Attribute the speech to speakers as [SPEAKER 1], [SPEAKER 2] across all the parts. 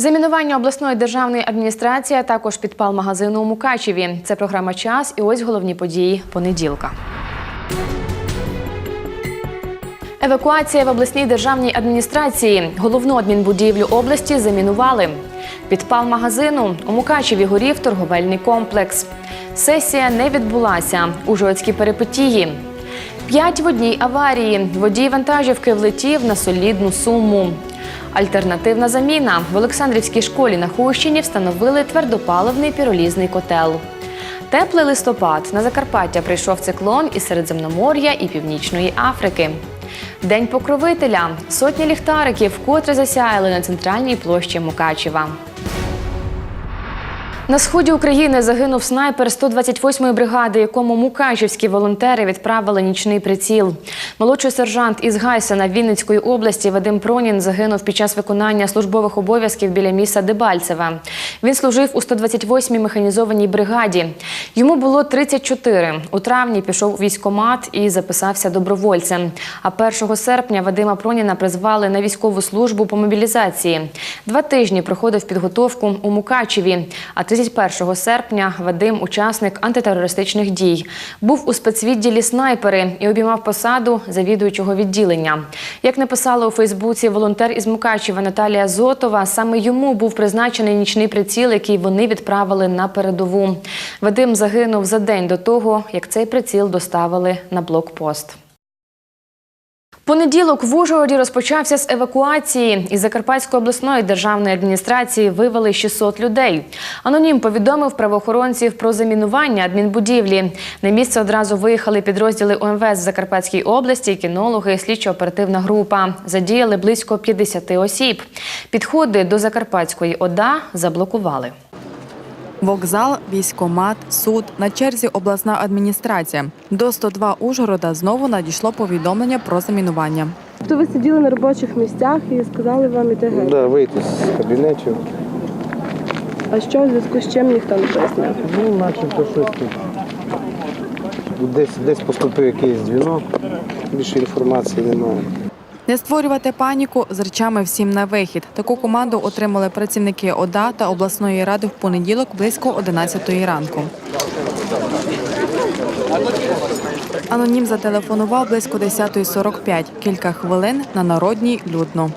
[SPEAKER 1] Замінування обласної державної адміністрації, а також підпал магазину у Мукачеві. Це програма Час і ось головні події понеділка. Евакуація в обласній державній адміністрації. Головну адмінбудівлю області замінували. Підпал магазину у Мукачеві горів торговельний комплекс. Сесія не відбулася. Ужгородські перипетії. П'ять в одній аварії. Водій вантажівки влетів на солідну суму. Альтернативна заміна. В Олександрівській школі на Хущині встановили твердопаливний піролізний котел. Теплий листопад на Закарпаття прийшов циклон із Середземномор'я і Північної Африки. День покровителя. Сотні ліхтариків вкотре засяяли на центральній площі Мукачева. На сході України загинув снайпер 128-ї бригади, якому мукачівські волонтери відправили нічний приціл. Молодший сержант із Гайсена Вінницької області Вадим Пронін загинув під час виконання службових обов'язків біля міста Дебальцеве. Він служив у 128-й механізованій бригаді. Йому було 34. У травні пішов у військкомат і записався добровольцем. А 1 серпня Вадима Проніна призвали на військову службу по мобілізації. Два тижні проходив підготовку у Мукачеві. А 31 серпня Вадим учасник антитерористичних дій. Був у спецвідділі снайпери і обіймав посаду завідуючого відділення. Як написала у Фейсбуці волонтер із Мукачева Наталія Зотова, саме йому був призначений нічний приціл, який вони відправили на передову. Вадим загинув за день до того, як цей приціл доставили на блокпост. Понеділок в Ужгороді розпочався з евакуації. Із Закарпатської обласної державної адміністрації вивели 600 людей. Анонім повідомив правоохоронців про замінування адмінбудівлі. На місце одразу виїхали підрозділи УМВС в Закарпатській області, кінологи, слідчо-оперативна група. Задіяли близько 50 осіб. Підходи до Закарпатської ОДА заблокували.
[SPEAKER 2] Вокзал, військомат, суд на черзі обласна адміністрація. До 102 Ужгорода знову надійшло повідомлення про замінування.
[SPEAKER 3] То ви сиділи на робочих місцях і сказали вам іти геть.
[SPEAKER 4] Да, вийти з кабінетів.
[SPEAKER 3] А що у зв'язку з чим ніхто не пояснив?
[SPEAKER 4] Ну, начебто щось тут. Десь, десь поступив якийсь дзвінок, більше інформації немає.
[SPEAKER 2] Не створювати паніку з речами всім на вихід. Таку команду отримали працівники ОДА та обласної ради в понеділок близько 11 ранку. Анонім зателефонував близько 10.45. Кілька хвилин на народній людно.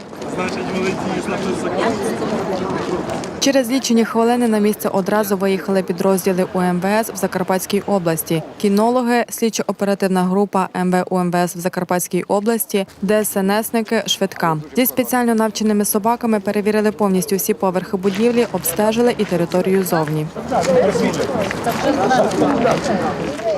[SPEAKER 2] Через лічені хвилини на місце одразу виїхали підрозділи УМВС в Закарпатській області, кінологи, слідчо-оперативна група МВ УМВС в Закарпатській області, ДСНСники, швидка. Зі спеціально навченими собаками перевірили повністю всі поверхи будівлі, обстежили і територію зовні.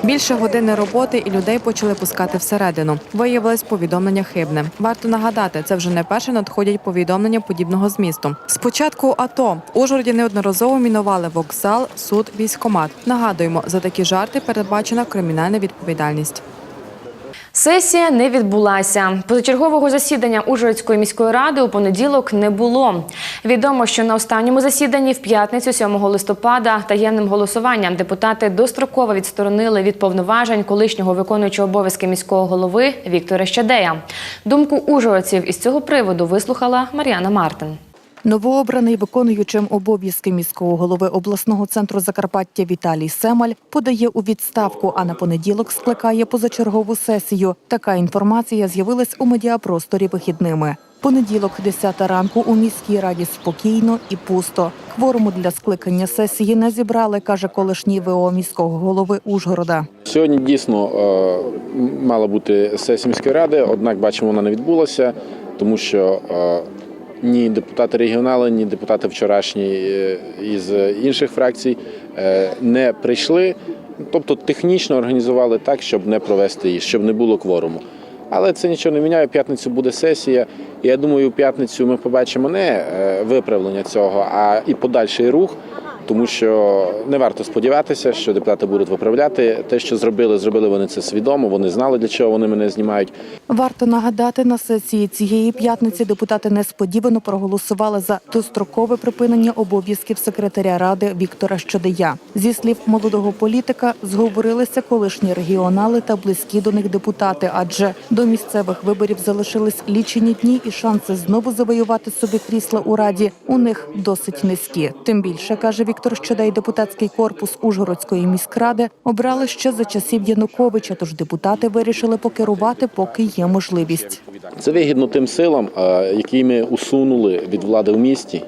[SPEAKER 2] Більше години роботи і людей почали пускати всередину. Виявилось повідомлення хибне. Варто нагадати, це вже не перше надходять повідомлення подібного змісту. Спочатку АТО Ужгороді неодноразово мінували вокзал, суд, військкомат. Нагадуємо, за такі жарти передбачена кримінальна відповідальність.
[SPEAKER 1] Сесія не відбулася. Позачергового засідання Ужгородської міської ради у понеділок не було. Відомо, що на останньому засіданні в п'ятницю, 7 листопада, таємним голосуванням депутати достроково відсторонили від повноважень колишнього виконуючого обов'язки міського голови Віктора Щадея. Думку ужгородців із цього приводу вислухала Мар'яна Мартин.
[SPEAKER 5] Новообраний виконуючим обов'язки міського голови обласного центру Закарпаття Віталій Семаль подає у відставку, а на понеділок скликає позачергову сесію. Така інформація з'явилась у медіапросторі вихідними. Понеділок, 10 ранку, у міській раді спокійно і пусто. Кворуму для скликання сесії не зібрали, каже колишній ВО міського голови Ужгорода.
[SPEAKER 6] Сьогодні дійсно е, мала бути сесія міської ради, однак бачимо, вона не відбулася, тому що е, ні депутати регіонали, ні депутати вчорашні е, із інших фракцій е, не прийшли. Тобто технічно організували так, щоб не провести її, щоб не було кворуму. Але це нічого не міняє. П'ятницю буде сесія. І я думаю, в п'ятницю ми побачимо не е, виправлення цього, а і подальший рух. Тому що не варто сподіватися, що депутати будуть виправляти те, що зробили. Зробили вони це свідомо. Вони знали, для чого вони мене знімають.
[SPEAKER 5] Варто нагадати, на сесії цієї п'ятниці депутати несподівано проголосували за дострокове припинення обов'язків секретаря ради Віктора Щодея. Зі слів молодого політика, зговорилися колишні регіонали та близькі до них депутати, адже до місцевих виборів залишились лічені дні, і шанси знову завоювати собі крісла у раді у них досить низькі. Тим більше каже Віктор Щодей, депутатський корпус Ужгородської міськради обрали ще за часів Януковича. Тож депутати вирішили покерувати, поки є можливість.
[SPEAKER 6] Це вигідно тим силам, які ми усунули від влади в місті.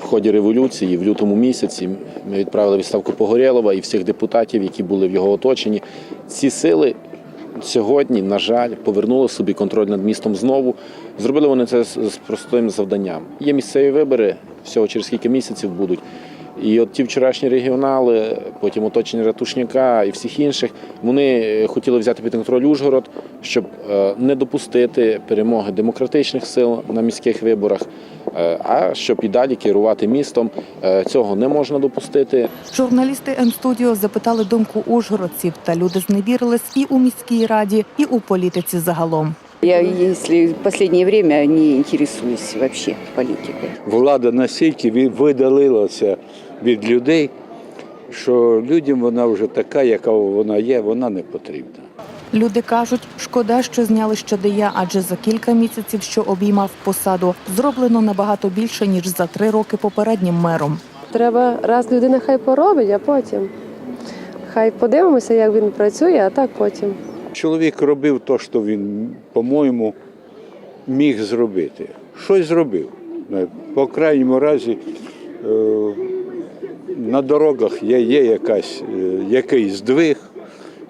[SPEAKER 6] В ході революції в лютому місяці ми відправили відставку Погорєлова і всіх депутатів, які були в його оточенні. Ці сили сьогодні, на жаль, повернули собі контроль над містом знову. Зробили вони це з простим завданням. Є місцеві вибори, всього через кілька місяців будуть. І от ті вчорашні регіонали, потім оточення Ратушняка і всіх інших, вони е, хотіли взяти під контроль Ужгород, щоб е, не допустити перемоги демократичних сил на міських виборах, е, а щоб і далі керувати містом. Цього не можна допустити.
[SPEAKER 5] Журналісти М-студіо запитали думку ужгородців, та люди зневірились і у міській раді, і у політиці загалом.
[SPEAKER 7] Я, если в последнее время не интересуюсь вообще политикой.
[SPEAKER 8] влада настільки видалилася від людей, що людям вона вже така, яка вона є, вона не потрібна.
[SPEAKER 5] Люди кажуть, шкода, що зняли щодея, адже за кілька місяців, що обіймав посаду, зроблено набагато більше ніж за три роки попереднім мером.
[SPEAKER 3] Треба раз людина хай поробить, а потім. Хай подивимося, як він працює, а так потім.
[SPEAKER 8] Чоловік робив те, що він, по-моєму, міг зробити. Щось зробив. Е, По крайньому разі, е, на дорогах є, є якась, е, якийсь здвиг,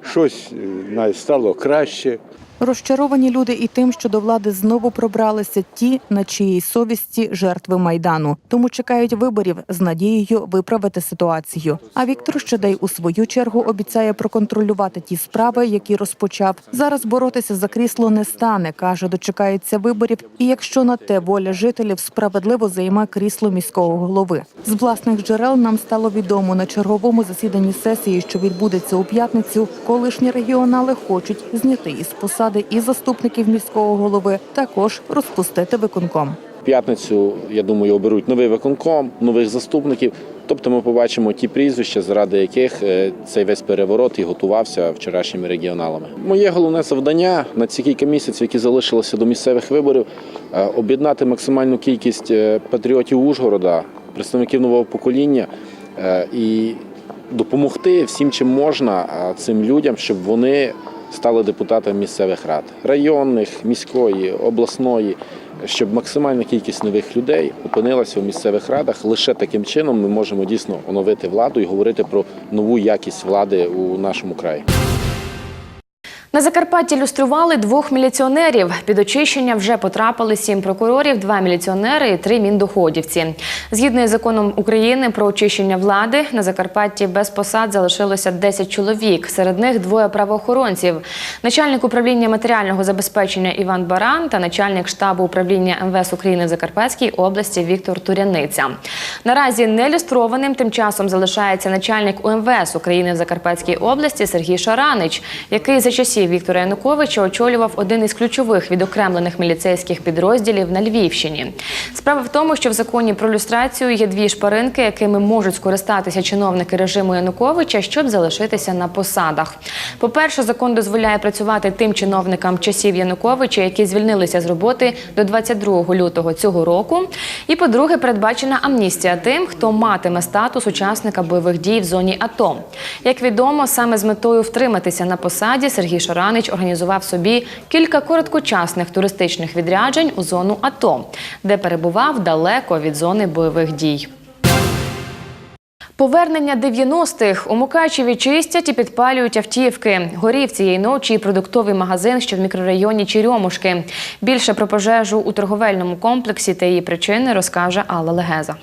[SPEAKER 8] щось е, стало краще.
[SPEAKER 5] Розчаровані люди і тим, що до влади знову пробралися ті, на чиїй совісті жертви майдану, тому чекають виборів з надією виправити ситуацію. А Віктор Щедей у свою чергу обіцяє проконтролювати ті справи, які розпочав. Зараз боротися за крісло не стане. каже, дочекається виборів. І якщо на те воля жителів справедливо займе крісло міського голови. З власних джерел нам стало відомо на черговому засіданні сесії, що відбудеться у п'ятницю. Колишні регіонали хочуть зняти із посади і заступників міського голови, також розпустити виконком.
[SPEAKER 6] П'ятницю, я думаю, оберуть новий виконком, нових заступників. Тобто ми побачимо ті прізвища, заради яких е, цей весь переворот і готувався вчорашніми регіоналами. Моє головне завдання на ці кілька місяців, які залишилися до місцевих виборів, е, об'єднати максимальну кількість е, патріотів Ужгорода, представників нового покоління і допомогти всім, чим можна цим людям, щоб вони стали депутатами місцевих рад районних, міської, обласної, щоб максимальна кількість нових людей опинилася у місцевих радах. Лише таким чином ми можемо дійсно оновити владу і говорити про нову якість влади у нашому краї.
[SPEAKER 1] На Закарпатті люстрували двох міліціонерів. Під очищення вже потрапили сім прокурорів, два міліціонери і три міндоходівці. Згідно із законом України про очищення влади, на Закарпатті без посад залишилося 10 чоловік. Серед них двоє правоохоронців. Начальник управління матеріального забезпечення Іван Баран та начальник штабу управління МВС України в Закарпатській області Віктор Туряниця. Наразі нелюстрованим тим часом залишається начальник УМВС України в Закарпатській області Сергій Шаранич, який за часів Віктора Януковича очолював один із ключових відокремлених міліцейських підрозділів на Львівщині. Справа в тому, що в законі про люстрацію є дві шпаринки, якими можуть скористатися чиновники режиму Януковича, щоб залишитися на посадах. По-перше, закон дозволяє працювати тим чиновникам часів Януковича, які звільнилися з роботи до 22 лютого цього року. І по-друге, передбачена амністія тим, хто матиме статус учасника бойових дій в зоні АТО. Як відомо, саме з метою втриматися на посаді Сергій Шаранич організував собі кілька короткочасних туристичних відряджень у зону АТО, де перебував далеко від зони бойових дій. Повернення 90-х. у Мукачеві чистять і підпалюють автівки. Горів цієї ночі і продуктовий магазин, що в мікрорайоні Черемушки. Більше про пожежу у торговельному комплексі та її причини розкаже Алла Легеза.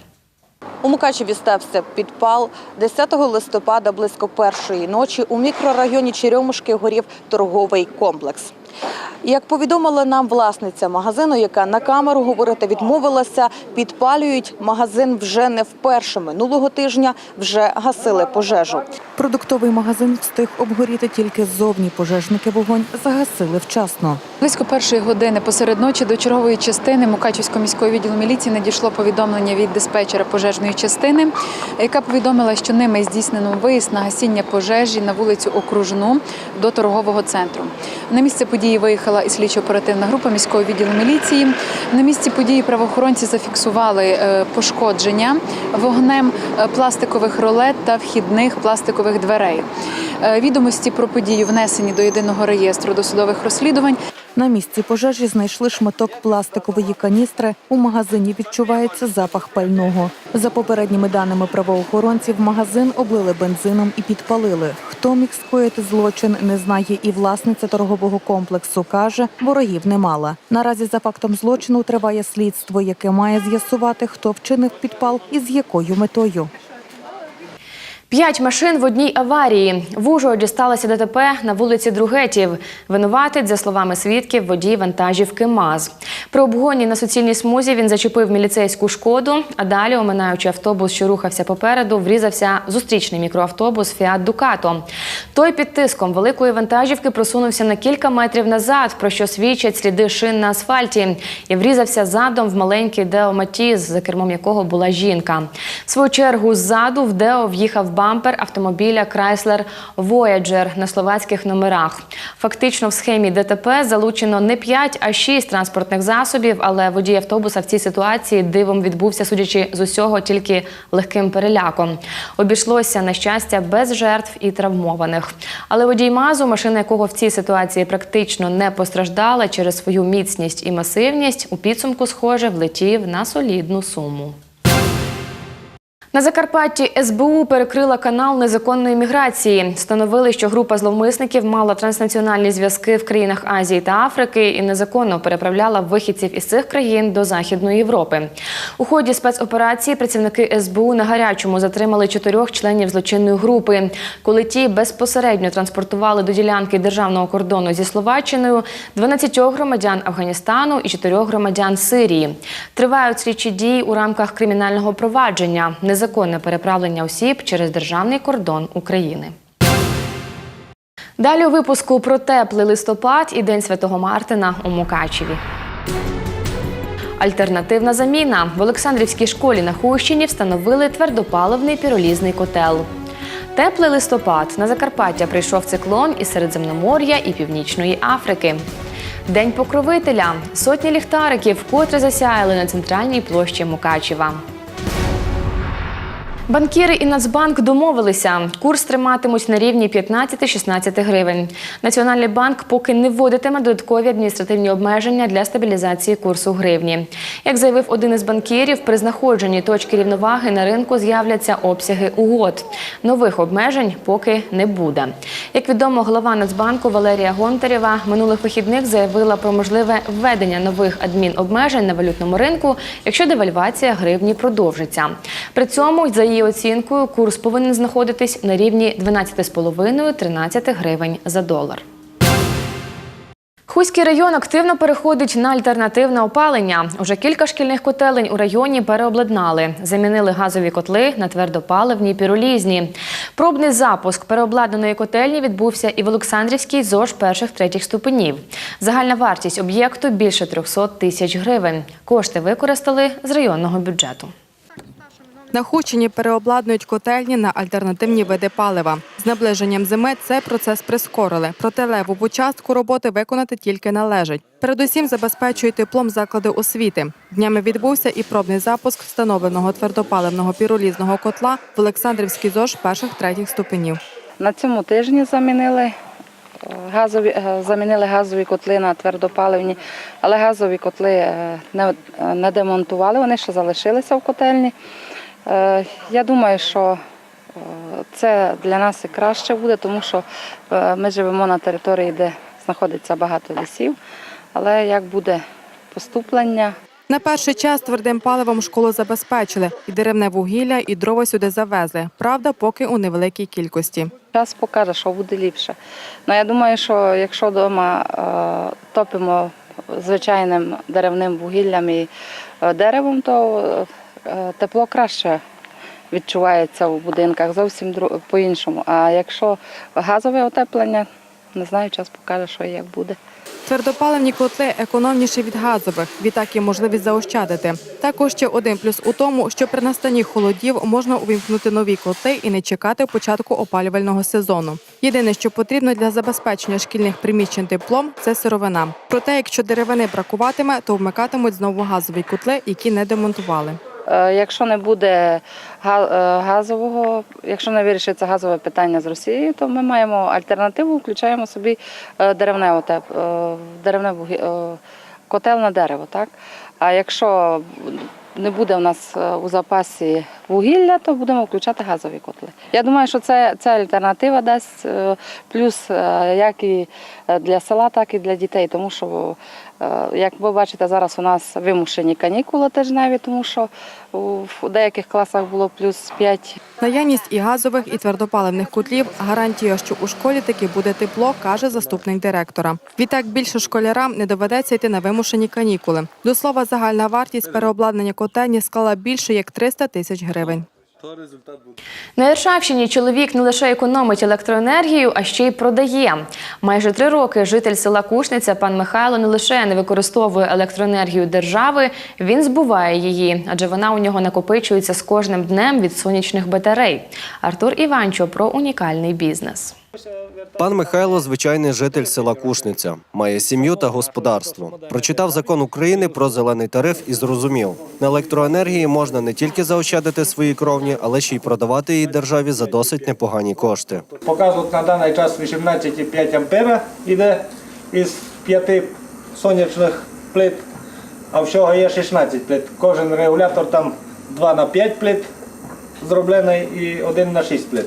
[SPEAKER 9] У Мукачеві стався підпал. 10 листопада близько першої ночі у мікрорайоні Черемушки горів торговий комплекс. Як повідомила нам власниця магазину, яка на камеру говорити відмовилася, підпалюють магазин вже не вперше. Минулого тижня вже гасили пожежу.
[SPEAKER 5] Продуктовий магазин встиг обгоріти тільки ззовні. Пожежники вогонь загасили вчасно.
[SPEAKER 10] Близько першої години посеред ночі до чергової частини Мукачівського міського відділу міліції надійшло повідомлення від диспетчера пожежної частини, яка повідомила, що ними здійснено виїзд на гасіння пожежі на вулицю Окружну до торгового центру. На місце події виїхала і слідчо-оперативна група міського відділу міліції. На місці події правоохоронці зафіксували е, пошкодження вогнем е, пластикових ролет та вхідних пластикових дверей. Е, Відомості про подію внесені до єдиного реєстру досудових розслідувань.
[SPEAKER 5] На місці пожежі знайшли шматок пластикової каністри. У магазині відчувається запах пального. За попередніми даними правоохоронців, магазин облили бензином і підпалили. Хто міг скоїти злочин, не знає і власниця торгового комплексу. каже, ворогів не мала. Наразі за фактом злочину триває слідство, яке має з'ясувати, хто вчинив підпал і з якою метою.
[SPEAKER 1] П'ять машин в одній аварії. В Ужгороді сталося ДТП на вулиці Другетів. Винуватець, за словами свідків, водій вантажівки МАЗ. При обгоні на суцільній смузі він зачепив міліцейську шкоду, а далі, оминаючи автобус, що рухався попереду, врізався зустрічний мікроавтобус Фіат Дукато. Той під тиском великої вантажівки просунувся на кілька метрів назад, про що свідчать сліди шин на асфальті, і врізався задом в маленький Део Матіз, за кермом якого була жінка. В свою чергу ззаду в Део в'їхав бампер автомобіля Chrysler Voyager на словацьких номерах. Фактично в схемі ДТП залучено не 5, а 6 транспортних засобів, але водій автобуса в цій ситуації дивом відбувся, судячи з усього, тільки легким переляком. Обійшлося на щастя без жертв і травмованих. Але водій МАЗу, машина якого в цій ситуації практично не постраждала через свою міцність і масивність, у підсумку, схоже, влетів на солідну суму. На Закарпатті СБУ перекрила канал незаконної міграції. Встановили, що група зловмисників мала транснаціональні зв'язки в країнах Азії та Африки і незаконно переправляла вихідців із цих країн до Західної Європи. У ході спецоперації працівники СБУ на гарячому затримали чотирьох членів злочинної групи. Коли ті безпосередньо транспортували до ділянки державного кордону зі Словаччиною 12 громадян Афганістану і 4 громадян Сирії. Тривають слідчі дії у рамках кримінального провадження незаконне переправлення осіб через державний кордон України. Далі у випуску про теплий листопад і День Святого Мартина у Мукачеві. Альтернативна заміна. В Олександрівській школі на Хущині встановили твердопаливний піролізний котел. Теплий листопад на Закарпаття прийшов циклон із Середземномор'я і Північної Африки. День покровителя. Сотні ліхтариків вкотре засяяли на центральній площі Мукачева. Банкіри і Нацбанк домовилися. Курс триматимуть на рівні 15-16 гривень. Національний банк поки не вводитиме додаткові адміністративні обмеження для стабілізації курсу гривні. Як заявив один із банкірів, при знаходженні точки рівноваги на ринку з'являться обсяги угод. Нових обмежень поки не буде. Як відомо, голова Нацбанку Валерія Гонтарєва минулих вихідних заявила про можливе введення нових адмінобмежень на валютному ринку, якщо девальвація гривні продовжиться. При цьому, за її оцінкою, курс повинен знаходитись на рівні 12,5-13 гривень за долар. Хуський район активно переходить на альтернативне опалення. Уже кілька шкільних котелень у районі переобладнали. Замінили газові котли на твердопаливні піролізні. Пробний запуск переобладнаної котельні відбувся і в Олександрівській ЗОЖ перших третіх ступенів. Загальна вартість об'єкту більше 300 тисяч гривень. Кошти використали з районного бюджету.
[SPEAKER 2] На Хучині переобладнують котельні на альтернативні види палива. З наближенням зими цей процес прискорили. Проте левову частку роботи виконати тільки належить. Передусім забезпечують теплом заклади освіти. Днями відбувся і пробний запуск встановленого твердопаливного піролізного котла в Олександрівській ЗОЖ перших третіх ступенів.
[SPEAKER 11] На цьому тижні замінили е, газові, е, замінили газові котли на твердопаливні, але газові котли е, не, не демонтували, вони ще залишилися в котельні. Е, Я думаю, що е, це для нас і краще буде, тому що е, ми живемо на території, де знаходиться багато лісів. Але як буде поступлення,
[SPEAKER 2] На перший час твердим паливом школу забезпечили. І деревне вугілля, і дрова сюди завезли. Правда, поки у невеликій кількості.
[SPEAKER 11] Час покаже, що буде ліпше. Ну, я думаю, що якщо вдома е, топимо звичайним деревним вугіллям і деревом, то тепло краще відчувається в будинках зовсім по-іншому. А якщо газове отеплення, не знаю, час покаже, що і як буде.
[SPEAKER 2] Твердопаливні котли економніші від газових, відтак є можливість заощадити. Також ще один плюс у тому, що при настанні холодів можна увімкнути нові котли і не чекати початку опалювального сезону. Єдине, що потрібно для забезпечення шкільних приміщень теплом, це сировина. Проте, якщо деревини бракуватиме, то вмикатимуть знову газові котли, які не демонтували.
[SPEAKER 11] Е, Якщо не буде е, газового, якщо не вирішиться газове питання з Росією, то ми маємо альтернативу, включаємо собі е, деревне отеп, деревне котел на дерево. Так? А якщо не буде в нас у запасі вугілля, то будемо включати газові котли. Я думаю, що це, це альтернатива дасть плюс як і для села, так і для дітей, тому що Як ви бачите, зараз у нас вимушені канікули тижневі, тому що у деяких класах було плюс 5
[SPEAKER 2] Наявність і газових, і твердопаливних котлів гарантія, що у школі таки буде тепло, каже заступник директора. Відтак більше школярам не доведеться йти на вимушені канікули. До слова, загальна вартість переобладнання котельні склала більше як 300 тисяч гривень.
[SPEAKER 1] На Іршавщині чоловік не лише економить електроенергію, а ще й продає. Майже три роки житель села Кушниця пан Михайло не лише не використовує електроенергію держави, він збуває її, адже вона у нього накопичується з кожним днем від сонячних батарей. Артур Іванчо про унікальний бізнес.
[SPEAKER 12] Пан Михайло звичайний житель села Кушниця, має сім'ю та господарство. Прочитав закон України про зелений тариф і зрозумів, на електроенергії можна не тільки заощадити свої кровні, але ще й продавати її державі за досить непогані кошти.
[SPEAKER 13] Показують на даний час 18,5 ампера іде із 5 сонячних плит, а всього є 16 плит. Кожен регулятор там 2 на 5 плит зроблений і 1 на 6 плит.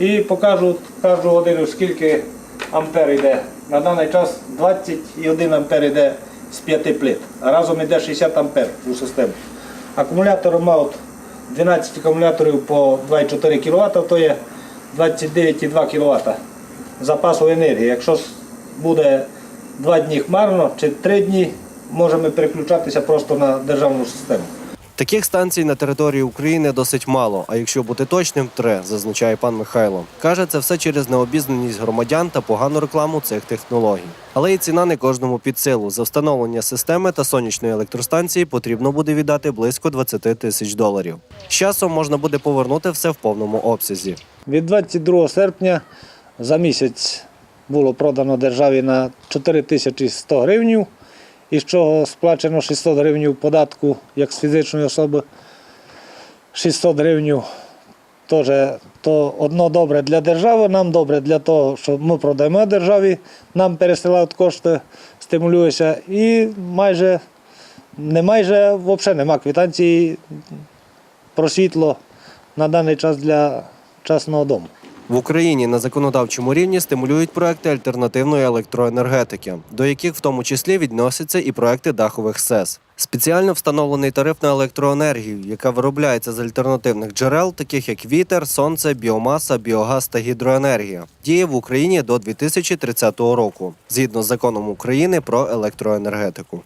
[SPEAKER 13] І покажу кожну годину, скільки ампер йде. На даний час 21 ампер йде з 5 плит, а разом йде 60 ампер у систему. Акумулятор мав 12 акумуляторів по 2,4 кВт, то є 29,2 кВт запасу енергії. Якщо буде 2 дні хмарно чи 3 дні, можемо переключатися просто на державну систему.
[SPEAKER 12] Таких станцій на території України досить мало, а якщо бути точним, три, зазначає пан Михайло. Каже, це все через необізнаність громадян та погану рекламу цих технологій. Але і ціна не кожному під силу. За встановлення системи та сонячної електростанції потрібно буде віддати близько 20 тисяч доларів. З часом можна буде повернути все в повному обсязі.
[SPEAKER 13] Від 22 серпня за місяць було продано державі на 4100 гривень, із чого сплачено 600 гривень податку як з фізичної особи. 600 гривень теж то одно добре для держави, нам добре для того, що ми продаємо державі, нам пересилають кошти, стимулюється. І майже не майже взагалі нема квитанції про світло на даний час для частного дому.
[SPEAKER 12] В Україні на законодавчому рівні стимулюють проекти альтернативної електроенергетики, до яких в тому числі відносяться і проекти дахових СЕС. Спеціально встановлений тариф на електроенергію, яка виробляється з альтернативних джерел, таких як вітер, сонце, біомаса, біогаз та гідроенергія, діє в Україні до 2030 року, згідно з законом України про електроенергетику.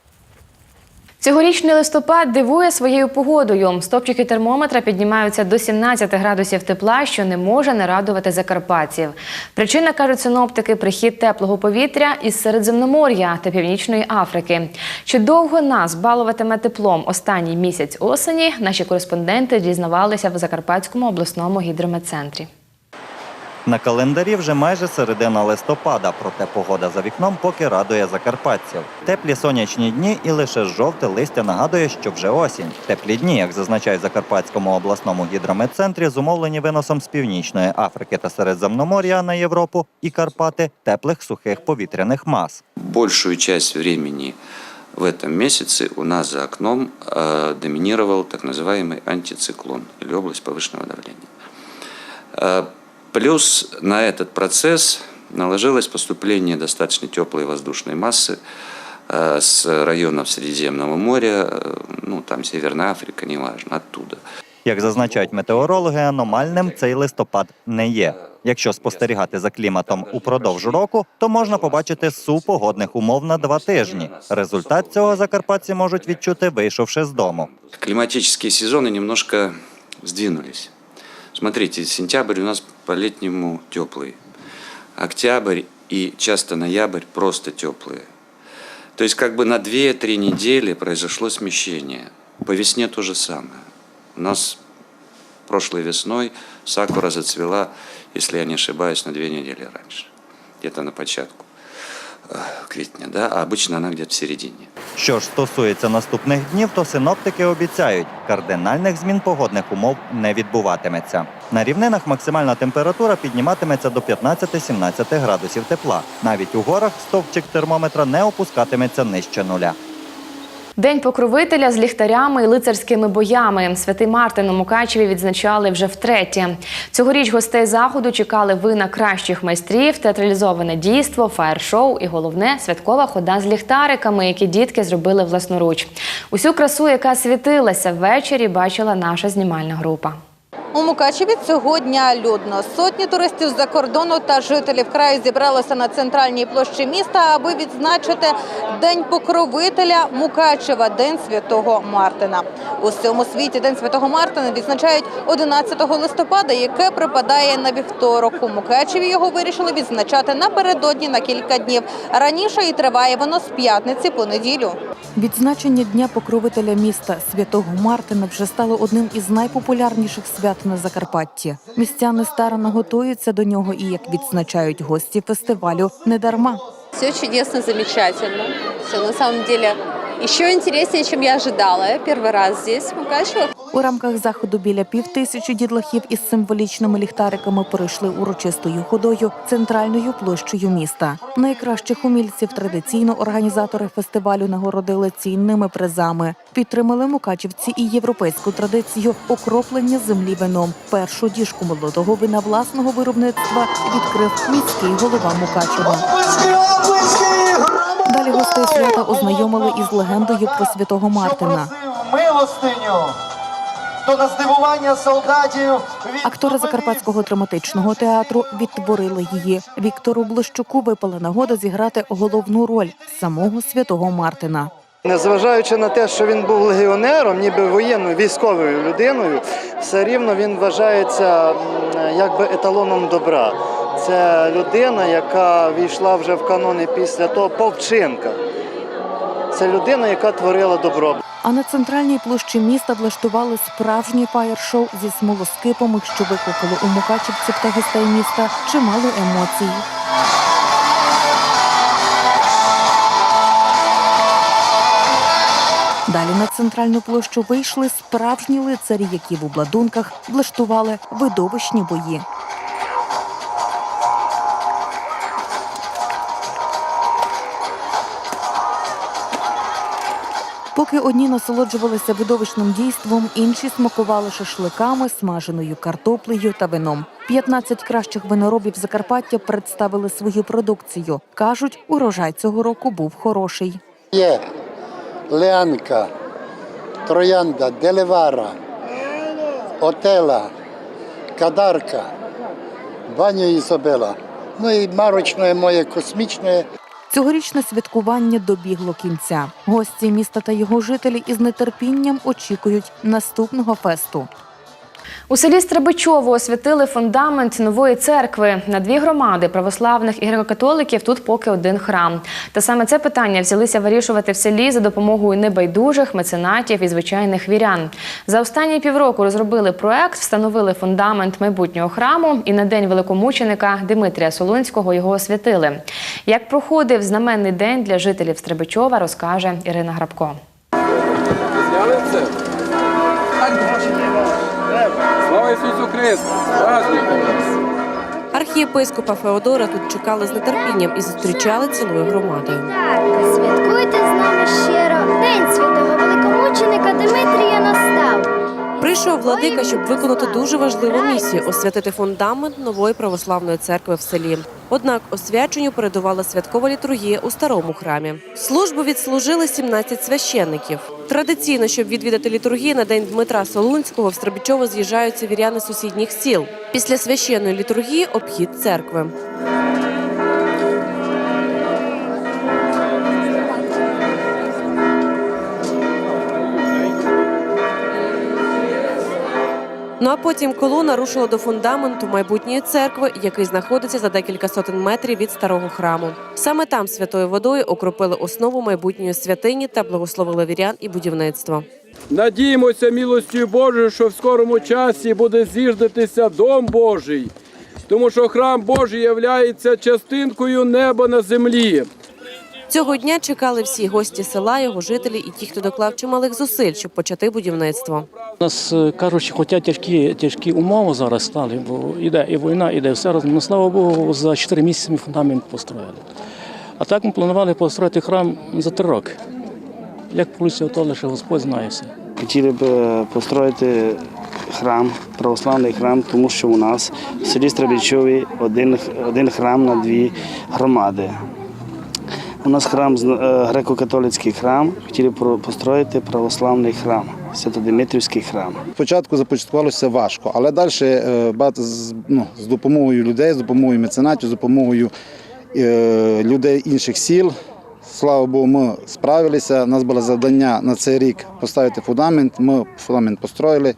[SPEAKER 1] Цьогорічний листопад дивує своєю погодою. Стопчики термометра піднімаються до 17 градусів тепла, що не може не радувати закарпатців. Причина, кажуть синоптики, прихід теплого повітря із Середземномор'я та Північної Африки. Чи довго нас балуватиме теплом останній місяць осені, наші кореспонденти дізнавалися в Закарпатському обласному гідрометцентрі.
[SPEAKER 14] На календарі вже майже середина листопада, проте погода за вікном поки радує закарпатців. Теплі сонячні дні і лише жовте листя нагадує, що вже осінь. Теплі дні, як зазначають в Закарпатському обласному гідрометцентрі, зумовлені виносом з північної Африки та Середземномор'я на Європу і Карпати теплих сухих повітряних мас.
[SPEAKER 15] Большую часть времени в этом месяце у нас за окном э, доминировал так называемый антициклон или область повышенного давления. Э, плюс на этот процесс наложилось поступление достаточно теплой воздушной массы э, с районов Средиземного моря, э, ну там Северная Африка, неважно, оттуда.
[SPEAKER 14] Як зазначають метеорологи, аномальним цей листопад не є. Якщо спостерігати за кліматом упродовж року, то можна побачити су погодних умов на два тижні. Результат цього закарпатці можуть відчути, вийшовши з дому.
[SPEAKER 15] Климатические сезоны немножко сдвинулись. Смотрите, сентябрь у нас по-летнему теплый. Октябрь и часто ноябрь просто теплые. То есть как бы на 2-3 недели произошло смещение. По весне то же самое. У нас прошлой весной сакура зацвела, если я не ошибаюсь, на две недели раньше. Где-то на початку квитня, да, а обычно она где-то в середине.
[SPEAKER 14] Що ж стосується наступних днів, то синоптики обіцяють, кардинальних змін погодних умов не відбуватиметься. На рівнинах максимальна температура підніматиметься до 15-17 градусів тепла. Навіть у горах стовпчик термометра не опускатиметься нижче нуля.
[SPEAKER 1] День покровителя з ліхтарями і лицарськими боями. Святий Мартин у Мукачеві відзначали вже втретє. Цьогоріч гостей заходу чекали вина кращих майстрів, театралізоване дійство, фаєр-шоу і головне святкова хода з ліхтариками, які дітки зробили власноруч. Усю красу, яка світилася ввечері, бачила наша знімальна група.
[SPEAKER 9] У Мукачеві цього дня людно. Сотні туристів з-за кордону та жителів краю зібралися на центральній площі міста, аби відзначити День покровителя Мукачева, День Святого Мартина. У всьому світі День Святого Мартина відзначають 11 листопада, яке припадає на вівторок. У Мукачеві його вирішили відзначати напередодні на кілька днів. Раніше і триває воно з п'ятниці по неділю.
[SPEAKER 5] Відзначення Дня покровителя міста Святого Мартина вже стало одним із найпопулярніших свят на Закарпатті. Містяни старано готуються до нього і, як відзначають гості фестивалю, не дарма.
[SPEAKER 16] Все чудесно, замечательно. Все на самом деле еще интереснее, чем я ожидала. Я первый раз здесь, в Мукачево.
[SPEAKER 5] У рамках заходу біля півтисячі дітлахів із символічними ліхтариками пройшли урочистою ходою центральною площею міста. Найкращих умільців традиційно організатори фестивалю нагородили цінними призами. Підтримали мукачівці і європейську традицію окроплення землі вином. Першу діжку молодого вина власного виробництва відкрив міський голова Мукачева. Далі гостей свята ознайомили із легендою про святого Мартина.
[SPEAKER 17] милостиню. То на здивування солдатів
[SPEAKER 5] Актори Закарпатського драматичного театру відтворили її. Віктору Блищуку випала нагода зіграти головну роль самого святого Мартина.
[SPEAKER 17] Незважаючи на те, що він був легіонером, ніби воєнною військовою людиною, все рівно він вважається якби еталоном добра. Це людина, яка війшла вже в канони після того повчинка. Це людина, яка творила добро.
[SPEAKER 5] А на центральній площі міста влаштували справжнє фаєр-шоу зі смолоскипами, що викликало у мукачівців та гостей міста чимало емоцій. Далі на центральну площу вийшли справжні лицарі, які в обладунках влаштували видовищні бої. Поки одні насолоджувалися видовищним дійством, інші смакували шашликами, смаженою картоплею та вином. 15 кращих виноробів Закарпаття представили свою продукцію. кажуть, урожай цього року був хороший.
[SPEAKER 18] Є Леанка, Троянда, Делевара, Отела, Кадарка, Баня Ізобела. Ну і марочне моє космічне.
[SPEAKER 5] Цьогорічне святкування добігло кінця. Гості міста та його жителі із нетерпінням очікують наступного фесту.
[SPEAKER 1] У селі Стребичово освятили фундамент нової церкви. На дві громади православних і греко-католиків тут поки один храм. Та саме це питання взялися вирішувати в селі за допомогою небайдужих меценатів і звичайних вірян. За останні півроку розробили проект, встановили фундамент майбутнього храму і на день великомученика Димитрія Солунського його освятили. Як проходив знаменний день для жителів Стребичова, розкаже Ірина Грабко.
[SPEAKER 19] Ісусу Христу!
[SPEAKER 20] Архієпископа Феодора тут чекали з нетерпінням і зустрічали цілою громадою.
[SPEAKER 21] Святкуйте з нами щиро День святого великомученика Димитрія настав.
[SPEAKER 20] Прийшов владика, щоб виконати дуже важливу місію освятити фундамент нової православної церкви в селі. Однак освяченню передувала святкова літургія у старому храмі. Службу відслужили 17 священників. Традиційно, щоб відвідати літургію на день Дмитра Солунського, в Стребічово з'їжджаються віряни сусідніх сіл. Після священної літургії обхід церкви. Ну а потім колона рушила до фундаменту майбутньої церкви, який знаходиться за декілька сотень метрів від старого храму. Саме там святою водою окропили основу майбутньої святині та благословили вірян і будівництво.
[SPEAKER 19] Надіємося милостю Божою, що в скорому часі буде зіждатися Дом Божий, тому що храм Божий являється частинкою неба на землі.
[SPEAKER 20] Цього дня чекали всі гості села, його жителі і ті, хто доклав чималих зусиль, щоб почати будівництво.
[SPEAKER 22] У нас е, кажуть, хоча тяжкі, тяжкі умови зараз стали, бо іде і війна, іде все разом. Ну, слава Богу, за 4 місяці ми фундамент построїли. А так ми планували построїти храм за 3 роки. Як вийшло, то лише Господь знає все.
[SPEAKER 23] Хотіли б е, построїти храм, православний храм, тому що у нас в селі Стребічові один, один храм на дві громади. У нас храм е, греко-католицький храм, хотіли построїти православний храм, Святодимитрівський храм.
[SPEAKER 24] Спочатку започаткувалося важко, але далі е, ну, з допомогою людей, з допомогою меценатів, з допомогою е, людей інших сіл. Слава Богу, ми справилися. У нас було завдання на цей рік поставити фундамент. Ми фундамент построїли,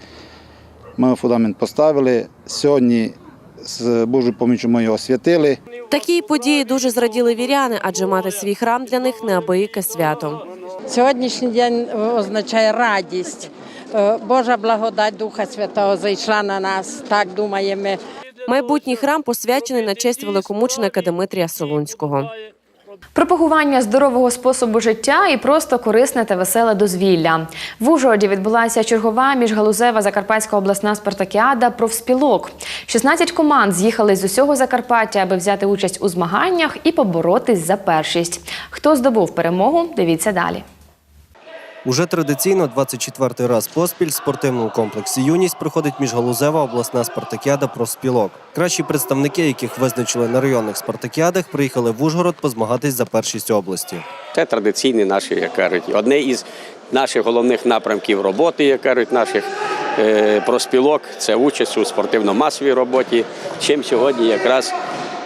[SPEAKER 24] ми фундамент поставили. Сьогодні з Божою поміччю ми його святили.
[SPEAKER 20] Такі події дуже зраділи віряни, адже мати свій храм для них неабияке свято.
[SPEAKER 25] Сьогоднішній день е, означає радість. Е, Божа благодать Духа Святого зайшла на нас, так думаємо.
[SPEAKER 20] Майбутній храм посвячений на честь великомученика Дмитрія Солунського.
[SPEAKER 1] Пропагування здорового способу життя і просто корисне та веселе дозвілля. В Ужгороді відбулася чергова міжгалузева Закарпатська обласна спартакіада профспілок. 16 команд з'їхали з усього Закарпаття, аби взяти участь у змаганнях і поборотись за першість. Хто здобув перемогу? Дивіться далі.
[SPEAKER 12] Уже традиційно 24-й раз поспіль в спортивному комплексі Юність проходить міжгалузева обласна спартакіада профспілок. Кращі представники, яких визначили на районних спартакіадах, приїхали в Ужгород позмагатись за першість області.
[SPEAKER 26] Це традиційні наші, як кажуть, одне із наших головних напрямків роботи, як кажуть, наших е, проспілок це участь у спортивно-масовій роботі, чим сьогодні якраз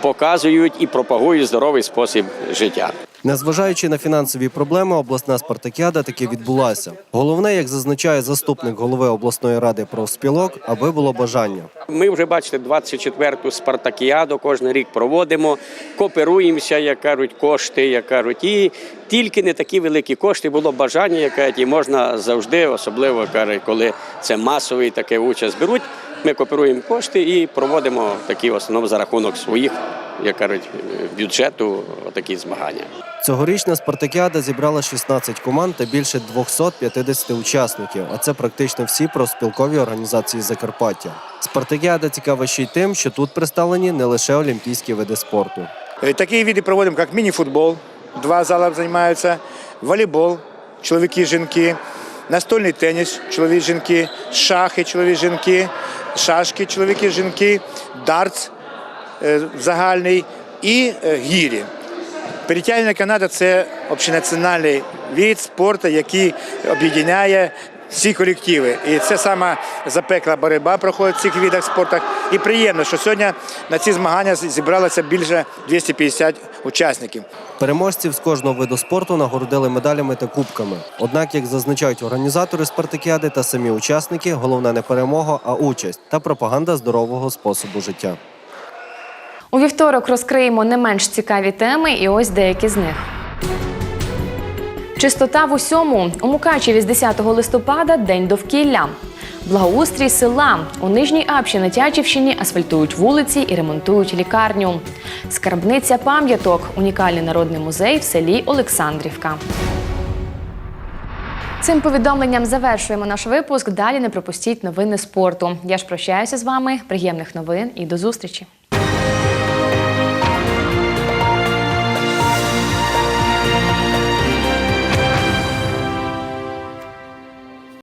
[SPEAKER 26] показують і пропагують здоровий спосіб життя.
[SPEAKER 12] Незважаючи на фінансові проблеми, обласна спартакіада таки відбулася. Головне, як зазначає заступник голови обласної ради профспілок, аби було бажання.
[SPEAKER 26] Ми вже бачите, 24-ту спартакіаду кожен рік проводимо, кооперуємося, як кажуть, кошти, як кажуть, і тільки не такі великі кошти було бажання, як кажуть, і можна завжди, особливо коли це масовий таке участь беруть. Ми кооперуємо кошти і проводимо такі в основному за рахунок своїх, як кажуть, бюджету такі змагання.
[SPEAKER 12] Цьогорічна спартакіада зібрала 16 команд та більше 250 учасників, а це практично всі профспілкові організації Закарпаття. Спартакіада цікава ще й тим, що тут представлені не лише олімпійські види спорту.
[SPEAKER 27] Э, Такие виды проводим, как мини-футбол, два зала занимаются, волейбол, чоловіки, жінки, настольний теніс, чоловік, жінки, шахи, чоловік, жінки, шашки, чоловіки, жінки, дартс е, загальний і е, гірі. Перетягування Канада це общенаціональний від спорту, який об'єднає всі колективи. І це сама запекла боротьба проходить в цих видах спорту. І приємно, що сьогодні на ці змагання зібралося більше 250 учасників.
[SPEAKER 12] Переможців з кожного виду спорту нагородили медалями та кубками. Однак, як зазначають організатори спартакіади та самі учасники, головне не перемога, а участь та пропаганда здорового способу життя.
[SPEAKER 1] У вівторок розкриємо не менш цікаві теми, і ось деякі з них. Чистота в усьому у Мукачеві з 10 листопада день довкілля. Благоустрій села у Нижній Апші на Тячівщині асфальтують вулиці і ремонтують лікарню. Скарбниця пам'яток унікальний народний музей в селі Олександрівка. Цим повідомленням завершуємо наш випуск. Далі не пропустіть новини спорту. Я ж прощаюся з вами. Приємних новин і до зустрічі.